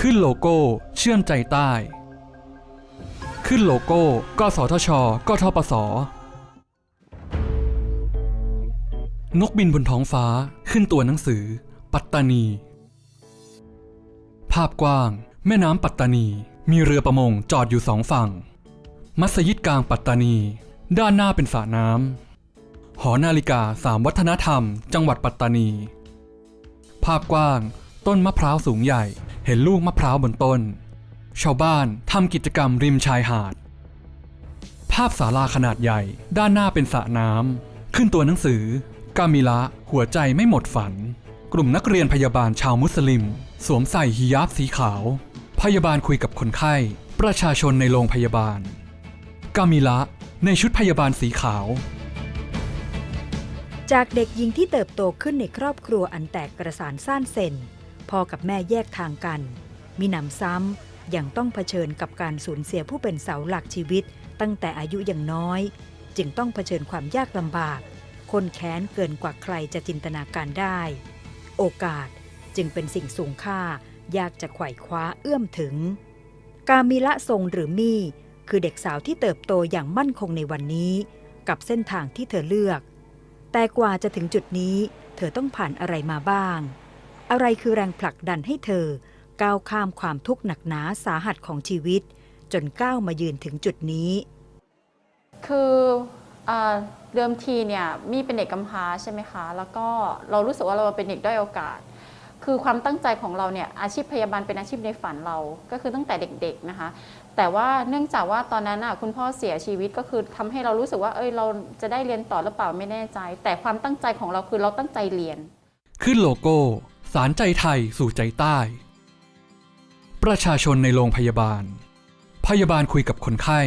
ขึ้นโลโก้ เชื่อมใจใต้ ขึ้นโลโก้ กสทช กทปส นกบินบนท้องฟ้า ขึ้นตัวหนังสือ ปัตตานี ภาพกว้าง แม่น้ำปัตตานี มีเรือประมงจอดอยู่สองฝั่ง มัสยิดกลางปัตตานี ด้านหน้าเป็นสระน้ำ หอนาฬิกาสามวัฒนธรรม จังหวัดปัตตานี ภาพกว้าง ต้นมะพร้าวสูงใหญ่ เห็นลูกมะพร้าวบนต้น ชาวบ้านทำกิจกรรมริมชายหาด ภาพศาลาขนาดใหญ่ด้านหน้าเป็นสระน้ำขึ้นตัวหนังสือกามิละหัวใจไม่หมดฝัน กลุ่มนักเรียนพยาบาลชาวมุสลิม สวมใส่ฮิญาบสีขาว พยาบาลคุยกับคนไข้ ประชาชนในโรงพยาบาล กามิละในชุดพยาบาลสีขาว จากเด็กหญิงที่เติบโตขึ้นในครอบครัวอันแตกกระสานซ่านเซน พ่อกับแม่แยกทางกัน มีหนำซ้ำยังต้องเผชิญกับการสูญเสียผู้เป็นเสาหลักชีวิต ตั้งแต่อายุยังน้อย จึงต้องเผชิญความยากลำบาก คนแค้นเกินกว่าใครจะจินตนาการได้ โอกาสจึงเป็นสิ่งสูงค่า ยากจะไขว่คว้าเอื้อมถึง กามิละทรงหรือมี่คือเด็กสาวที่เติบโตอย่างมั่นคงในวันนี้ กับเส้นทางที่เธอเลือก แต่กว่าจะถึงจุดนี้ เธอต้องผ่านอะไรมาบ้าง อะไรคือแรงผลักดันให้เธอ ก้าวข้ามความทุกข์หนักหนาสาหัสของชีวิต จนก้าวมายืนถึงจุดนี้ คืออ่าเดิมทีเนี่ยมี่เป็นเด็กกำพร้าใช่ไหมคะ แล้วก็เรารู้สึกว่าเราเป็นเด็กด้อยโอกาส คือความตั้งใจของเราเนี่ยอาชีพพยาบาลเป็นอาชีพในฝันเรา ก็คือตั้งแต่เด็กๆนะคะ แต่ว่าเนื่องจากว่าตอนนั้นน่ะคุณพ่อเสียชีวิตก็คือทำให้เรารู้สึกว่าเอ้ยเราจะได้เรียนต่อหรือเปล่าไม่แน่ใจ แต่ความตั้งใจของเราคือเราตั้งใจเรียน ขึ้นโลโก้ สารใจไทยสู่ใจใต้ ประชาชนในโรงพยาบาล พยาบาลคุยกับคนไข้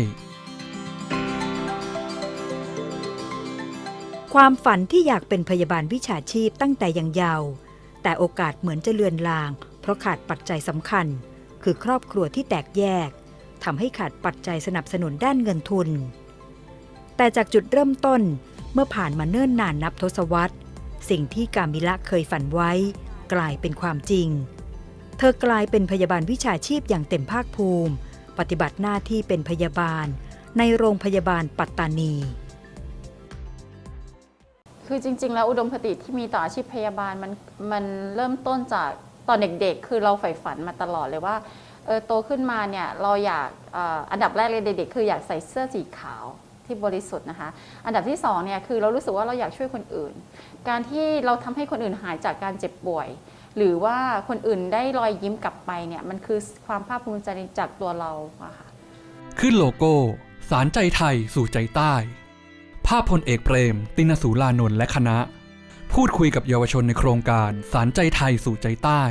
ความฝันที่อยากเป็นพยาบาลวิชาชีพตั้งแต่ยังเยาว์แต่โอกาสเหมือนจะเลือนลาง เพราะขาดปัจจัยสำคัญ คือครอบครัวที่แตกแยกทำให้ขาดปัจจัยสนับสนุนด้านเงินทุน แต่จากจุดเริ่มต้นเมื่อผ่านมาเนิ่นนานนับทศวรรษ สิ่งที่กามิละเคยฝันไว้ กลายเป็นความจริง เธอกลายเป็นพยาบาลวิชาชีพอย่างเต็มภาคภูมิ ปฏิบัติหน้าที่เป็นพยาบาล ในโรงพยาบาลปัตตานี คือจริง ๆ แล้วอุดมคติที่มีต่ออาชีพพยาบาลมันมันเริ่มต้นจากตอนเด็กๆ คือเราใฝ่ฝันมาตลอดเลยว่าเออโตขึ้นมาเนี่ยเราอยากออันดับแรกเลยเด็กๆคืออยากใส่เสื้อสีขาว ที่บริสุทธิ์นะคะ อันดับที่สองเนี่ยคือเรารู้สึกว่าเราอยากช่วยคนอื่น การที่เราทำให้คนอื่นหายจากการเจ็บป่วย หรือว่าคนอื่นได้รอยยิ้มกลับไปเนี่ยมันคือความภาคภูมิใจจากตัวเราอะค่ะขึ้นโลโก้ สารใจไทยสู่ใจใต้ ภาพพลเอกเปรม ตินสูลานนท์และคณะ พูดคุยกับเยาวชนในโครงการสารใจไทยสู่ใจใต้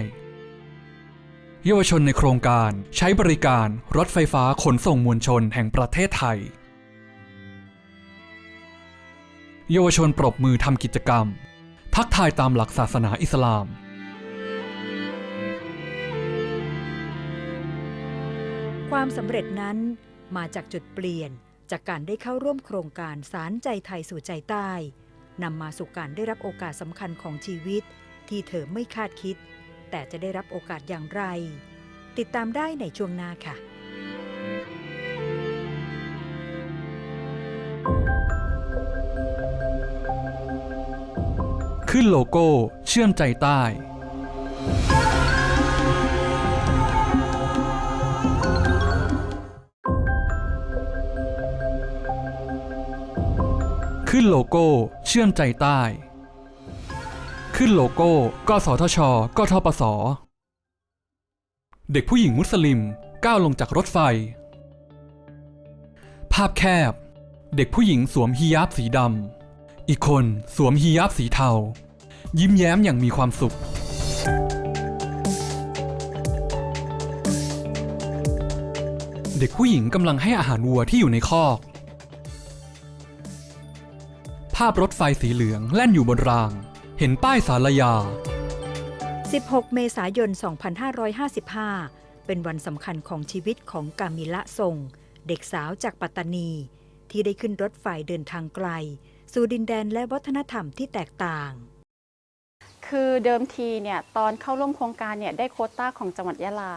เยาวชนในโครงการใช้บริการรถไฟฟ้าขนส่งมวลชนแห่งประเทศไทย เยาวชนปรบมือทำกิจกรรม ทักทายตามหลักศาสนาอิสลาม ความสำเร็จนั้นมาจากจุดเปลี่ยนจากการได้เข้าร่วมโครงการสารใจไทยสู่ใจใต้นำมาสู่การได้รับโอกาสสำคัญของชีวิต ที่เธอไม่คาดคิด แต่จะได้รับโอกาสอย่างไร ติดตามได้ในช่วงหน้าค่ะ ขึ้นโลโก้ เชื่อมใจใต้ ขึ้นโลโก้ เชื่อมใจใต้ ขึ้นโลโก้ กสทช กทปส เด็กผู้หญิงมุสลิมก้าวลงจากรถไฟ ภาพแคบ เด็กผู้หญิงสวมฮิญาบสีดำ อีกคนสวมฮิญาบสีเทา ยิ้มแย้มอย่างมีความสุข เด็กผู้หญิงกำลังให้อาหารวัวที่อยู่ในคอก ภาพรถไฟสีเหลืองแล่นอยู่บนราง เห็นป้ายสารยา 16 เมษายน 2555 เป็นวันสำคัญของชีวิตของกามิละทรง เด็กสาวจากปัตตานี ที่ได้ขึ้นรถไฟเดินทางไกล สู่ดินแดนและวัฒนธรรมที่แตกต่าง คือเดิมทีเนี่ยตอนเข้าร่วมโครงการเนี่ยได้โคต้าของจังหวัดยะลา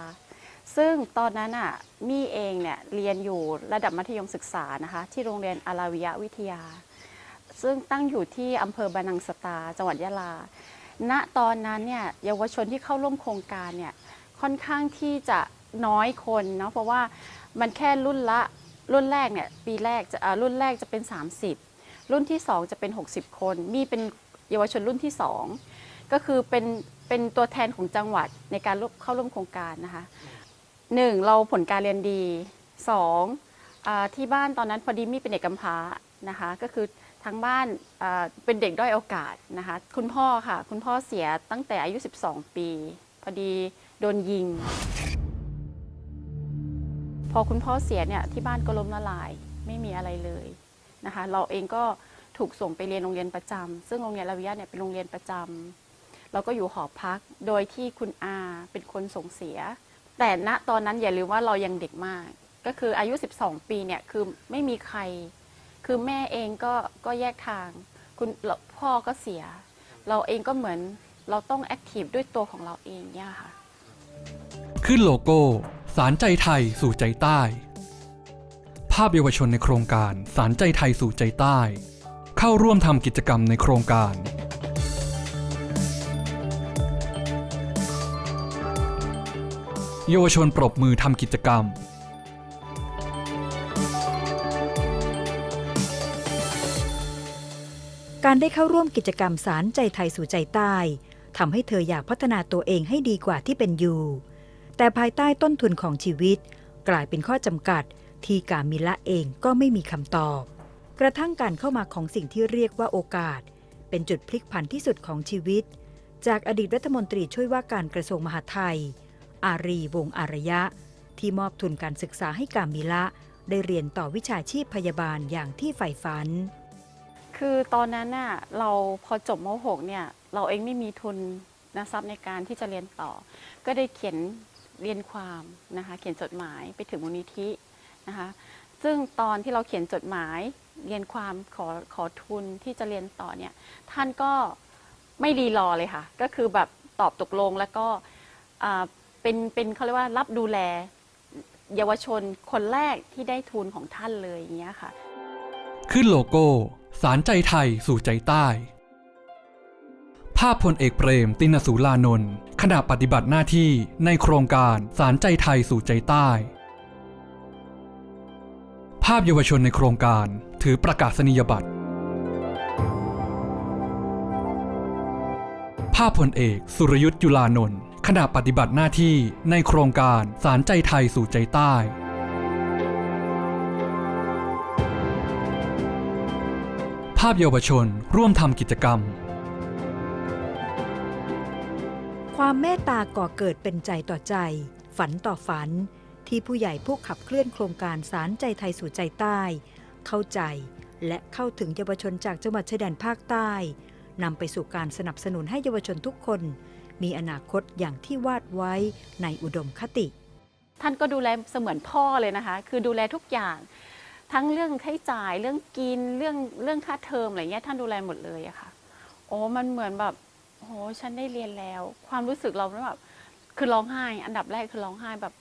ซึ่งตอนนั้นอะมี่เองเนี่ยเรียนอยู่ระดับมัธยมศึกษานะคะที่โรงเรียนอาราวิยะวิทยา ซึ่งตั้งอยู่ที่อำเภอบานังสตา จังหวัดยะลา ณตอนนั้นเนี่ยเยาวชนที่เข้าร่วมโครงการเนี่ยค่อนข้างที่จะน้อยคนเนาะเพราะว่ามันแค่รุ่นละรุ่นแรกเนี่ยปีแรกจะรุ่นแรกจะเป็น 30 รุ่นที่ 2 จะเป็น 60 คน มีเป็นเยาวชนรุ่นที่ 2 ก็คือเป็นเป็นตัวแทนของจังหวัดในการเข้าร่วมโครงการนะคะหนึ่งเราผลการเรียนดีสองอที่บ้านตอนนั้นพอดีมี่เป็นเด็กกำพร้านะคะ ก็คือทั้งบ้านเป็นเด็กด้อยโอกาสนะคะ คุณพ่อค่ะ คุณพ่อเสียตั้งแต่อายุ 12 ปี พอดีโดนยิง พอคุณพ่อเสียเนี่ยที่บ้านก็ล้มละลายไม่มีอะไรเลยนะคะ เราเองก็ถูกส่งไปเรียนโรงเรียนประจำซึ่งโรงเรียนลาวิยะเนี่ยเป็นโรงเรียนประจำ เราก็อยู่หอพักโดยที่คุณอาเป็นคนส่งเสีย แต่ณตอนนั้นอย่าลืมว่าเรายังเด็กมาก ก็คืออายุ 12 ปีเนี่ยคือไม่มีใคร คือแม่เองก็ก็แยกทาง คุณพ่อก็เสีย เราเองก็เหมือนเราต้องแอคทีฟด้วยตัวของเราเองเนี่ยค่ะ ขึ้นโลโก้ สารใจไทยสู่ใจใต้ ภาพเยาวชนในโครงการสารใจไทยสู่ใจใต้ เข้าร่วมทำกิจกรรมในโครงการ เยาวชนปรบมือทำกิจกรรม การได้เข้าร่วมกิจกรรมสารใจไทยสู่ใจใต้ทำให้เธออยากพัฒนาตัวเองให้ดีกว่าที่เป็นอยู่ แต่ภายใต้ต้นทุนของชีวิต กลายเป็นข้อจำกัด ที่กามิละเองก็ไม่มีคำตอบ กระทั่งการเข้ามาของสิ่งที่เรียกว่าโอกาส เป็นจุดพลิกผันที่สุดของชีวิต จากอดีตรัฐมนตรีช่วยว่าการกระทรวงมหาดไทย อารีวงอารยะ ที่มอบทุนการศึกษาให้กามิละ ได้เรียนต่อวิชาชีพพยาบาลอย่างที่ใฝ่ฝัน คือตอนนั้นน่ะเราพอจบม .6 เนี่ยเราเองไม่มีทุนนะทรัพย์ในการที่จะเรียนต่อ ก็ได้เขียนเรียนความนะคะเขียนจดหมายไปถึงมูลนิธินะคะซึ่งตอนที่เราเขียนจดหมายเรียนความขอขอทุนที่จะเรียนต่อเนี่ยท่านก็ไม่รีรอเลยค่ะ ก็คือแบบตอบตกลงแล้วก็อ่า เป็นเป็นเขาเรียกว่ารับดูแล เยาวชนคนแรกที่ได้ทุนของท่านเลยอย่างเงี้ยค่ะ ขึ้นโลโก้ สารใจไทยสู่ใจใต้ ภาพพลเอกเปรม ตินสูลานนท์ขณะปฏิบัติหน้าที่ในโครงการสารใจไทยสู่ใจใต้ ภาพเยาวชนในโครงการถือประกาศนียบัตรภาพพลเอก สุรยุทธ์จุลานนท์ ขณะปฏิบัติหน้าที่ในโครงการสารใจไทยสู่ใจใต้ ภาพเยาวชนร่วมทำกิจกรรม ความเมตตาก่อเกิดเป็นใจต่อใจ ฝันต่อฝัน ที่ผู้ใหญ่ผู้ขับเคลื่อนโครงการสารใจไทยสู่ใจใต้ เข้าใจและเข้าถึงเยาวชนจากจังหวัดชายแดนภาคใต้นำไปสู่การสนับสนุนให้เยาวชนทุกคน มีอนาคตอย่างที่วาดไว้ในอุดมคติ ท่านก็ดูแลเสมือนพ่อเลยนะคะ คือดูแลทุกอย่าง ทั้งเรื่องใช้จ่ายเรื่องกินเรื่องเรื่องค่าเทอมอะไรเงี้ยท่านดูแลหมดเลยอะค่ะ โอ้มันเหมือนแบบโอ้ฉันได้เรียนแล้ว ความรู้สึกเราแบบคือร้องไห้ อันดับแรกคือร้องไห้แบบ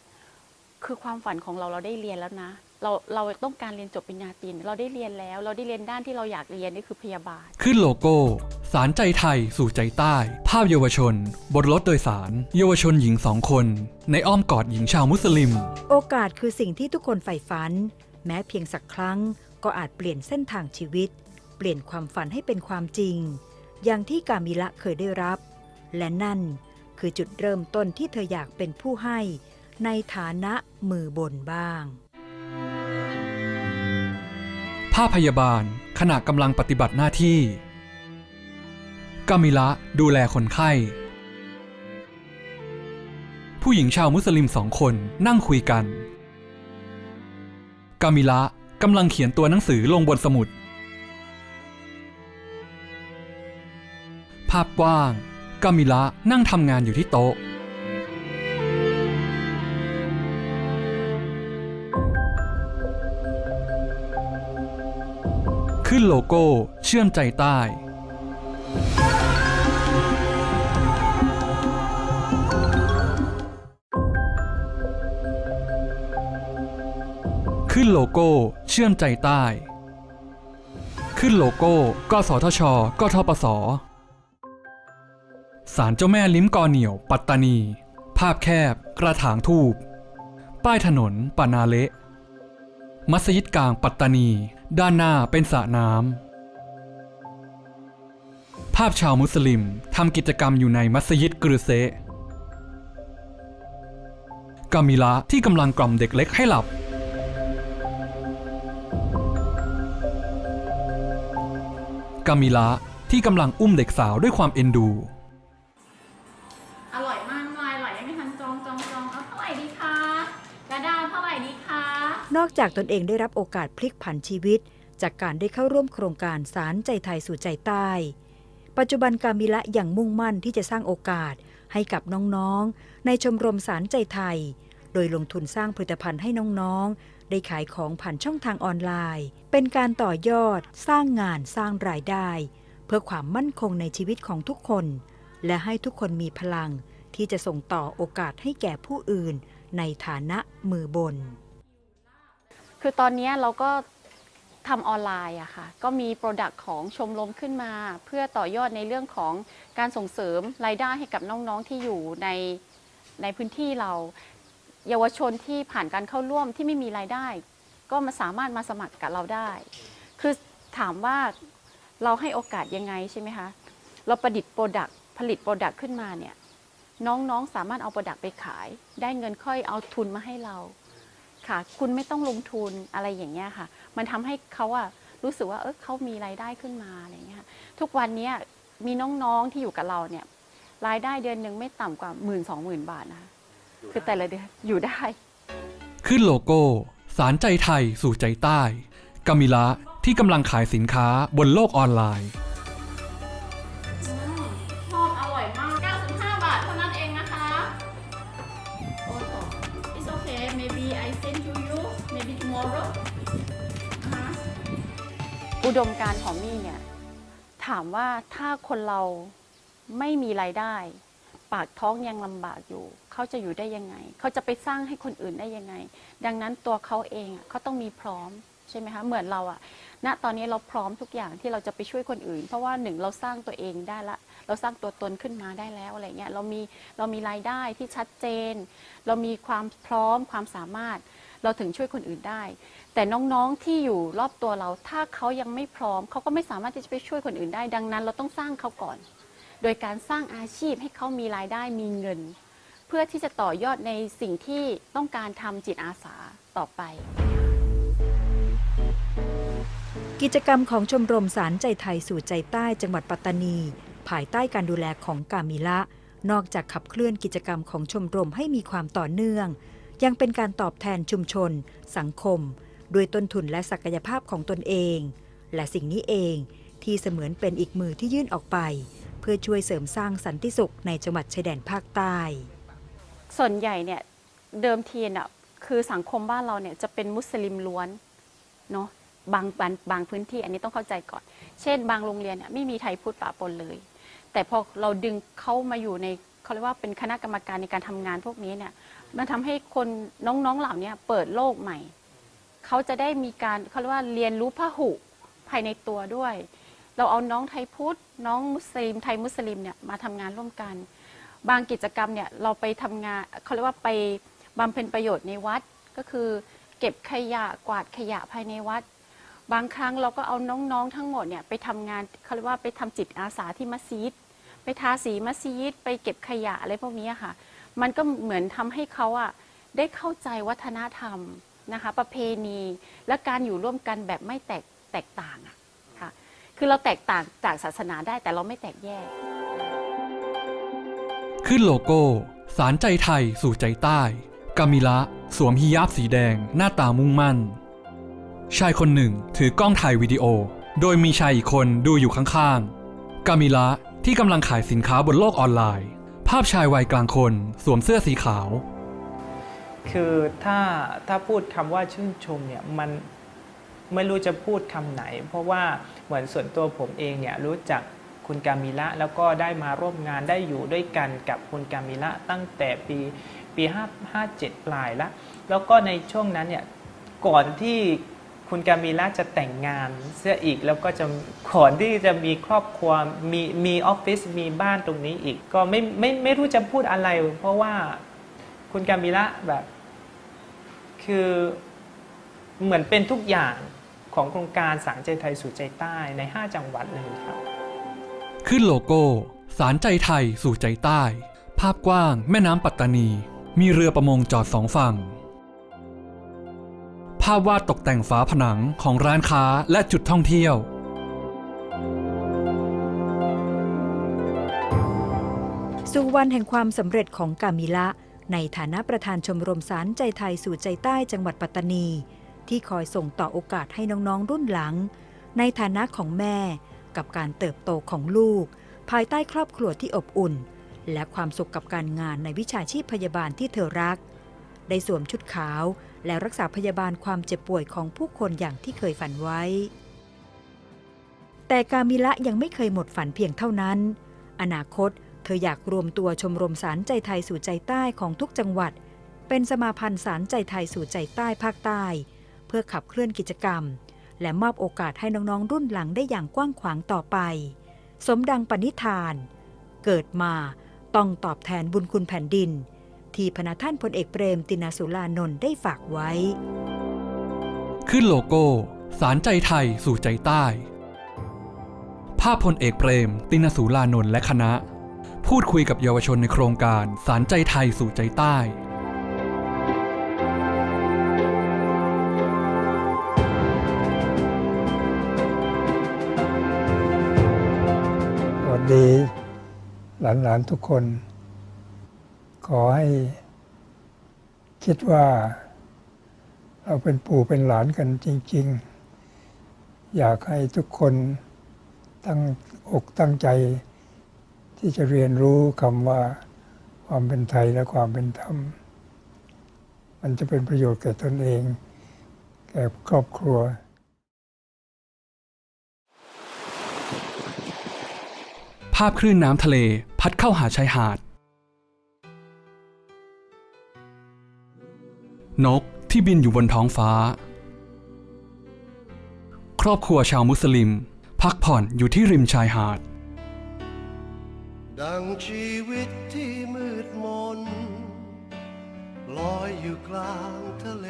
คือความฝันของเราเราได้เรียนแล้วนะ เราเราต้องการเรียนจบปริญญาตรีเราได้เรียนแล้ว เราได้เรียนด้านที่เราอยากเรียนนี่คือพยาบาล ขึ้นโลโก้ สารใจไทย สู่ใจใต้ ภาพเยาวชน บนรถโดยสาร เยาวชนหญิงสองคน ในอ้อมกอดหญิงชาวมุสลิม โอกาสคือสิ่งที่ทุกคนใฝ่ฝัน แม้เพียงสักครั้ง ก็อาจเปลี่ยนเส้นทางชีวิต เปลี่ยนความฝันให้เป็นความจริง อย่างที่กามิละเคยได้รับ และนั่นคือจุดเริ่มต้นที่เธออยากเป็นผู้ให้ ในฐานะมือบนบ้าง ภาพพยาบาลขณะกำลังปฏิบัติหน้าที่กามิละดูแลคนไข้ ผู้หญิงชาวมุสลิมสองคนนั่งคุยกัน กามิละกำลังเขียนตัวหนังสือลงบนสมุด ภาพกว้าง กามิละนั่งทำงานอยู่ที่โต๊ะ ขึ้นโลโก้ เชื่อมใจใต้ภโลโก้ เชื่อมใจใต้ ขึ้นโลโก้ กสทช กทปสศาลเจ้าแม่ลิ้มกอเหนียว ปัตตานี ภาพแคบ กระถางทูบ ป้ายถนนปานาเละ มัสยิดกลางปัตตานี ด้านหน้าเป็นสระน้ำ ภาพชาวมุสลิมทำกิจกรรมอยู่ในมัสยิดกรือเซกามิละที่กำลังกล่อมเด็กเล็กให้หลับ กามิละที่กำลังอุ้มเด็กสาวด้วยความเอ็นดู นอกจากตนเองได้รับโอกาสพลิกผันชีวิต จากการได้เข้าร่วมโครงการสารใจไทยสู่ใจใต้ ปัจจุบันกามิละยังมุ่งมั่นที่จะสร้างโอกาสให้กับน้องๆ ในชมรมสารใจไทย โดยลงทุนสร้างผลิตภัณฑ์ให้น้องๆ ได้ขายของผ่านช่องทางออนไลน์ เป็นการต่อยอด สร้างงานสร้างรายได้ เพื่อความมั่นคงในชีวิตของทุกคน และให้ทุกคนมีพลังที่จะส่งต่อโอกาสให้แก่ผู้อื่น ในฐานะมือบน คือตอนนี้เราก็ทำออนไลน์อะค่ะ ก็มีโปรดักต์ของชมรมขึ้นมา เพื่อต่อยอดในเรื่องของการส่งเสริมรายได้ให้กับน้องๆที่อยู่ในในพื้นที่เรา เยาวชนที่ผ่านการเข้าร่วมที่ไม่มีรายได้ ก็มาสามารถมาสมัครกับเราได้ คือถามว่าเราให้โอกาสยังไงใช่ไหมคะ เราประดิษฐ์โปรดักต์ผลิตโปรดักต์ขึ้นมาเนี่ยน้องๆสามารถเอาโปรดักต์ไปขาย ได้เงินค่อยเอาทุนมาให้เรา ค่ะ คุณไม่ต้องลงทุนอะไรอย่างเงี้ยค่ะ มันทำให้เขาอะรู้สึกว่าเออเขามีรายได้ขึ้นมาอะไรเงี้ยค่ะทุกวันเนี้ยมีน้องๆที่อยู่กับเราเนี่ย รายได้เดือนหนึ่งไม่ต่ำกว่าหมื่นสองหมื่นบาทนะคะคือแต่ละเดือนอยู่ได้ ขึ้นโลโก้ สารใจไทยสู่ใจใต้กามิละที่กำลังขายสินค้าบนโลกออนไลน์ อุดมการของมี่เนี่ยถามว่าถ้าคนเราไม่มีรายได้ ปากท้องยังลำบากอยู่ เขาจะอยู่ได้ยังไง เขาจะไปสร้างให้คนอื่นได้ยังไง ดังนั้นตัวเขาเองเขาต้องมีพร้อมใช่ไหมคะเหมือนเราอะณตอนนี้เราพร้อมทุกอย่างที่เราจะไปช่วยคนอื่น เพราะว่าหนึ่งเราสร้างตัวเองได้ละ เราสร้างตัวตนขึ้นมาได้แล้วอะไรเงี้ยเรามีเรามีรายได้ที่ชัดเจน เรามีความพร้อมความสามารถ เราถึงช่วยคนอื่นได้ แต่น้องๆที่อยู่รอบตัวเรา ถ้าเขายังไม่พร้อม เขาก็ไม่สามารถที่จะไปช่วยคนอื่นได้ ดังนั้นเราต้องสร้างเขาก่อน โดยการสร้างอาชีพให้เขามีรายได้มีเงิน เพื่อที่จะต่อยอดในสิ่งที่ต้องการทำจิตอาสาต่อไปกิจกรรมของชมรมสารใจไทยสู่ใจใต้จังหวัดปัตตานี ภายใต้การดูแลของกามิละ นอกจากขับเคลื่อนกิจกรรมของชมรมให้มีความต่อเนื่อง ยังเป็นการตอบแทนชุมชน สังคม ด้วยต้นทุนและศักยภาพของตนเอง และสิ่งนี้เองที่เสมือนเป็นอีกมือที่ยื่นออกไป เพื่อช่วยเสริมสร้างสันติสุขในจังหวัดชายแดนภาคใต้ ส่วนใหญ่เนี่ยเดิมทีน่ะคือสังคมบ้านเราเนี่ยจะเป็นมุสลิมล้วนเนาะบางบางบางพื้นที่อันนี้ต้องเข้าใจก่อน เช่น บางโรงเรียนเนี่ยไม่มีไทยพุทธปะปนเลย แต่พอเราดึงเขามาอยู่ในเขาเรียกว่าเป็นคณะกรรมการในการทำงานพวกนี้เนี่ย มันทำให้คนน้องๆเหล่านี้เปิดโลกใหม่ เขาจะได้มีการเขาเรียกว่าเรียนรู้พหุภายในตัวด้วย เราเอาน้องไทยพุทธน้องมุสลิม ไทยมุสลิมเนี่ยมาทำงานร่วมกัน บางกิจกรรมเนี่ยเราไปทำงานเขาเรียกว่าไปบำเพ็ญประโยชน์ในวัดก็คือ เก็บขยะกวาดขยะภายในวัด บางครั้งเราก็เอาน้องๆทั้งหมดเนี่ยไปทำงานเขาเรียกว่าไปทำจิตอาสาที่มัสยิด ไปทาสีมัสยิดไปเก็บขยะอะไรพวกนี้ค่ะ มันก็เหมือนทำให้เขาอะได้เข้าใจวัฒนธรรมนะคะ ประเพณีและการอยู่ร่วมกันแบบไม่แตกแตกต่างอะค่ะ คือเราแตกต่างจากศาสนาได้แต่เราไม่แตกแยก ขึ้นโลโก้ สารใจไทยสู่ใจใต้กามิละสวมฮิญาบสีแดง หน้าตามุ่งมั่น ชายคนหนึ่งถือกล้องถ่ายวิดีโอ โดยมีชายอีกคนดูอยู่ข้างๆกามิละที่กำลังขายสินค้าบนโลกออนไลน์ ภาพชายวัยกลางคนสวมเสื้อสีขาว คือถ้าถ้าพูดคำว่าชื่นชมเนี่ยมันไม่รู้จะพูดคำไหน เพราะว่าเหมือนส่วนตัวผมเองเนี่ยรู้จักคุณกามิละแล้วก็ได้มาร่วมงานได้อยู่ด้วยกันกับคุณกามิละตั้งแต่ปีปี5 57 ปลายละแล้วก็ในช่วงนั้นเนี่ยก่อนที่ คุณกามิล่าจะแต่งงานเสียอีกแล้วก็จะก่อนที่จะมีครอบครัวมีมีออฟฟิศมีบ้านตรงนี้อีก ก็ไม่ไม่ไม่รู้จะพูดอะไร เพราะว่าคุณกามิล่าแบบ คือเหมือนเป็นทุกอย่างของโครงการสารใจไทยสู่ใจใต้ใน 5 จังหวัดเลยครับ ขึ้นโลโก้ สารใจไทยสู่ใจใต้ ภาพกว้าง แม่น้ำปัตตานี มีเรือประมงจอดสองฝั่งาพวาดตกแต่งฝาผนังของร้านค้าและจุดท่องเที่ยว สู่วันแห่งความสำเร็จของกามิละ ในฐานะประธานชมรมสารใจไทยสู่ใจใต้จังหวัดปัตตานี ที่คอยส่งต่อโอกาสให้น้องๆรุ่นหลัง ในฐานะของแม่ กับการเติบโตของลูก ภายใต้ครอบครัวที่อบอุ่น และความสุขกับการงานในวิชาชีพพยาบาลที่เธอรัก ได้สวมชุดขาว และรักษาพยาบาลความเจ็บป่วยของผู้คนอย่างที่เคยฝันไว้ แต่กามิละยังไม่เคยหมดฝันเพียงเท่านั้น อนาคตเธออยากรวมตัวชมรมสารใจไทยสู่ใจใต้ของทุกจังหวัด เป็นสมาพันธ์สารใจไทยสู่ใจใต้ภาคใต้ เพื่อขับเคลื่อนกิจกรรม และมอบโอกาสให้น้องๆ รุ่นหลังได้อย่างกว้างขวางต่อไป สมดังปณิธาน เกิดมาต้องตอบแทนบุญคุณแผ่นดิน ที่พระท่านพลเอกเปรมตินสุรานนท์ได้ฝากไว้ ขึ้นโลโก้ สารใจไทยสู่ใจใต้ ภาพพลเอกเปรม ตินสูลานนท์และคณะ พูดคุยกับเยาวชนในโครงการสารใจไทยสู่ใจใต้สวัสดีหลานๆทุกคน ขอให้คิดว่า เราเป็นปู่เป็นหลานกันจริง ๆ อยากให้ทุกคนตั้งอกตั้งใจ ที่จะเรียนรู้คำว่าความเป็นไทยและความเป็นธรรม มันจะเป็นประโยชน์แก่ตนเอง แก่ครอบครัวภาพคลื่นน้ำทะเล พัดเข้าหาชายหาด นกที่บินอยู่บนท้องฟ้า ครอบครัวชาวมุสลิม พักผ่อนอยู่ที่ริมชายหาด ดังชีวิตที่มืดมนลอยอยู่กลางทะเล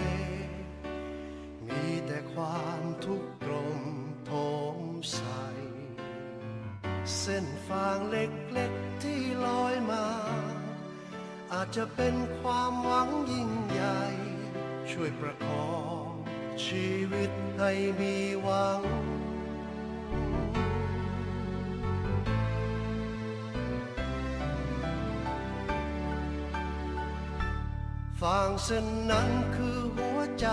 มีแต่ความทุกข์ตรมโถมใส เส้นฟางเล็กๆที่ลอยมา อาจจะเป็นความหวังยิ่งใหญ่ ช่วยประคองชีวิตให้มีหวัง ฟางเส้นนั้นคือหัวใจ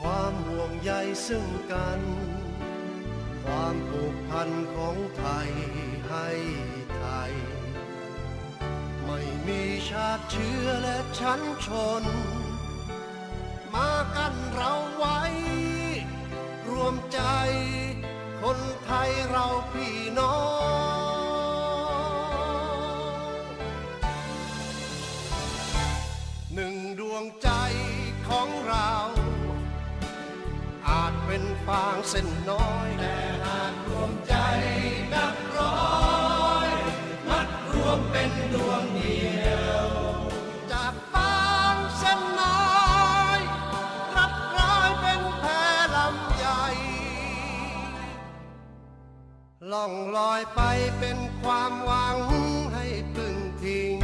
ความห่วงใยซึ่งกัน ความผูกพันของไทยให้ มีชาติเชื้อและชั้นชน มากันเราไว้ รวมใจ คนไทยเราพี่น้องหนึ่งดวงใจของเรา อาจเป็นฟางเส้นน้อย แต่หากรวมใจนับร้อย มัดรวมเป็นดวง ล่องลอยไปเป็นความหวังให้พึ่งทิ้ง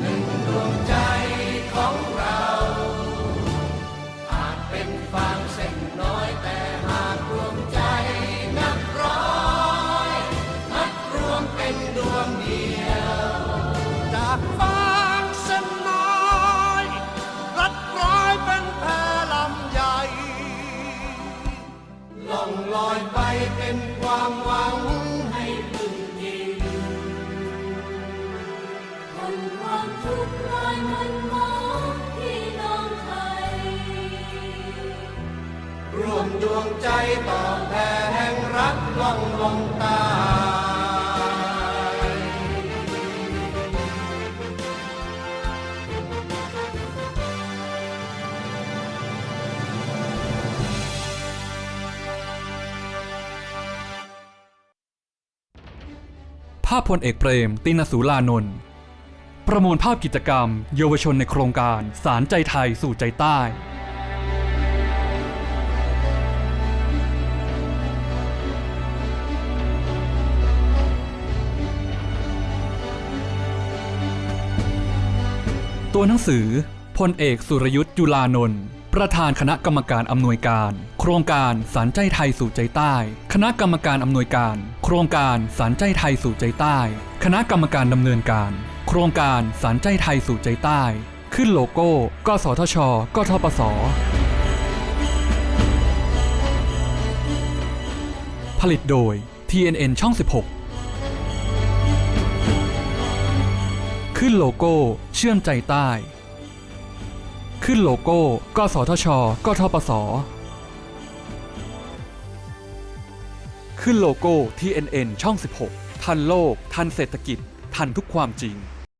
หนึ่งดวงใจของ ใจตอบแทนรักล่องลงตาภาพพลเอกเปรม ตินสูลานนท์ประมวลภาพกิจกรรม เยาวชนในโครงการ สารใจไทยสู่ใจใต้ ตัวหนังสือพลเอกสุรยุทธ์จุลานนท์ประธานคณะกรรมการอำนวยการ โครงการสารใจไทยสู่ใจใต้ คณะกรรมการอำนวยการ โครงการสารใจไทยสู่ใจใต้ คณะกรรมการดำเนินการ โครงการสารใจไทยสู่ใจใต้ ขึ้นโลโก้ กสทช กทปสผลิตโดย TNN ช่อง 16 ขึ้นโลโก้ เชื่อมใจใต้ ขึ้นโลโก้ กสทช กทปส ขึ้นโลโก้ TNN ช่อง 16 ทันโลก ทันเศรษฐกิจ ทันทุกความจริง